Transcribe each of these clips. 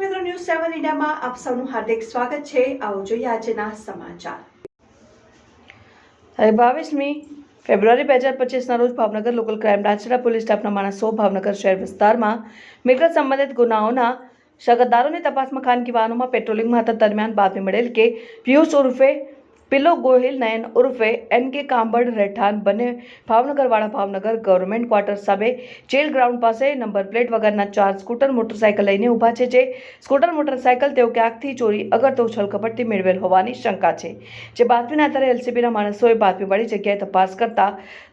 ન્યૂઝમાં આપ સૌનું હાર્દિક સ્વાગત છે. આવો જોઈએ આજના સમાચાર. બાવીસમી ફેબ્રુઆરી બે હજાર પચીસના રોજ ભાવનગર લોકલ ક્રાઇમ બ્રાન્ચના પોલીસ સ્ટાફના માણસો ભાવનગર શહેર વિસ્તારમાં મિલકત સંબંધિત ગુનાઓના સગતદારોની તપાસમાં ખાનગી વાહનોમાં પેટ્રોલિંગમાં હતા. દરમિયાન બાતમી મળેલ કે પિયુષ ઉર્ફે પિલ્લો ગોહિલ, નયન ઉર્ફે એન કે કાંબડ રહેઠાણ બંને ભાવનગરવાળા ભાવનગર ગવર્મેન્ટ ક્વાર્ટર સામે જેલ ગ્રાઉન્ડ પાસે નંબર પ્લેટ વગરના ચાર સ્કૂટર મોટરસાયકલ લઈને ઊભા છે જે સ્કૂટર મોટરસાયકલ તેઓ ક્યાંકથી ચોરી અગર તો છલકપટથી મેળવેલ હોવાની શંકા છે. જે બાતમીના આધારે એલસીબીના માણસોએ બાતમીવાળી જગ્યાએ તપાસ કરતા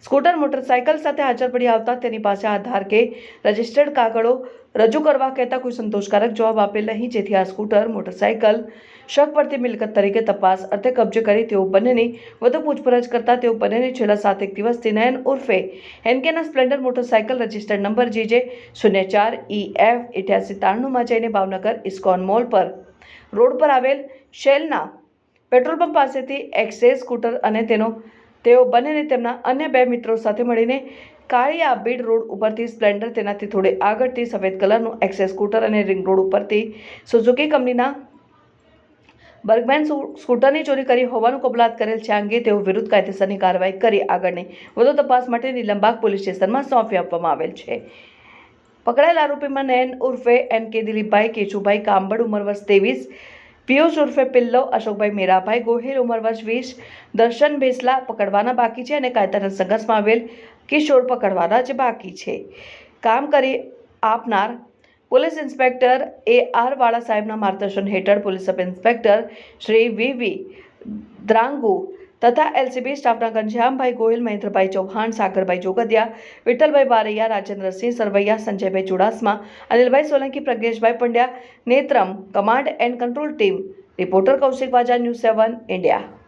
સ્કૂટર મોટરસાયકલ સાથે હાજર પડી આવતા તેની પાસે આધાર કે રજિસ્ટર્ડ કાગળો રજૂ કરવા કહેતા કોઈ સંતોષકારક જવાબ આપેલ નહીં. જેથી આ સ્કૂટર, મોટરસાયકલ, શક પરથી મિલકત તરીકે તપાસ, અર્થે કબજે કરી તેઓ બંનેની વધુ પૂછપરછ કરતા તેઓ બંનેને છેલ્લા સાતેક દિવસથી નયન ઉર્ફે એનકેના Splendor motorcycle registered number GJ શૂન્ય ચાર ઈ એફ અઠ્યાસી ત્રાણુંમાં જઈને ભાવનગર ઇસ્કોન મોલ પર. રોડ પર આવેલ શેલના પેટ્રોલ પંપ પાસેથી એક્સેસ સ્કૂટર અને તેનો, તેઓ બંનેને તેમના અન્ય બે મિત્રો સાથે મળીને કાળિયા આબીડ રોડ ઉપરથી સ્પ્લેન્ડર તેનાથી થોડે આગળથી સફેદ કલરનું એક્સેસ સ્કૂટર અને રિંગ રોડ ઉપરથી સુઝુકી કંપનીના બર્ગમેન સ્કૂટરની ચોરી કરી હોવાનું કબૂલાત કરેલ છે અંગે તેઓ વિરુદ્ધ કાયદેસરની કાર્યવાહી કરી આગળની વધુ તપાસ માટે નીલમબાગ પોલીસ સ્ટેશનમાં સોંપી આપવામાં આવેલ છે. પકડાયેલ આરોપીમાં નયન ઉર્ફે એમ કે દિલીપભાઈ, કેશુભાઈ કાંબડ ઉંમર વર્ષ ત્રેવીસ પિયુષ ઉર્ફે પિલ્લો અશોકભાઈ મીરાભાઈ ગોહિલ ઉંમર વર્ષ વીસ દર્શન ભેસલા પકડવાના બાકી છે અને કાયદાના સંઘર્ષમાં આવેલ કિશોર પકડવાના જ બાકી છે કામ કરી આપનાર પોલીસ ઇન્સ્પેક્ટર એ આર વાળા સાહેબના માર્ગદર્શન હેઠળ police sub inspector Shri V V Drangu તથા એલસીબી સ્ટાફના Ghanshyambhai Gohil Mahendrabhai Chauhan, Sagarbhai Jogadiya, Vitthalbhai Baraiya, Rajendrasinh Sarvaiya, Sanjaybhai Chudasama, Anilbhai Solanki, Pragneshbhai Pandya, Netram command and control team, reporter Kaushik Vaja, news seven, India.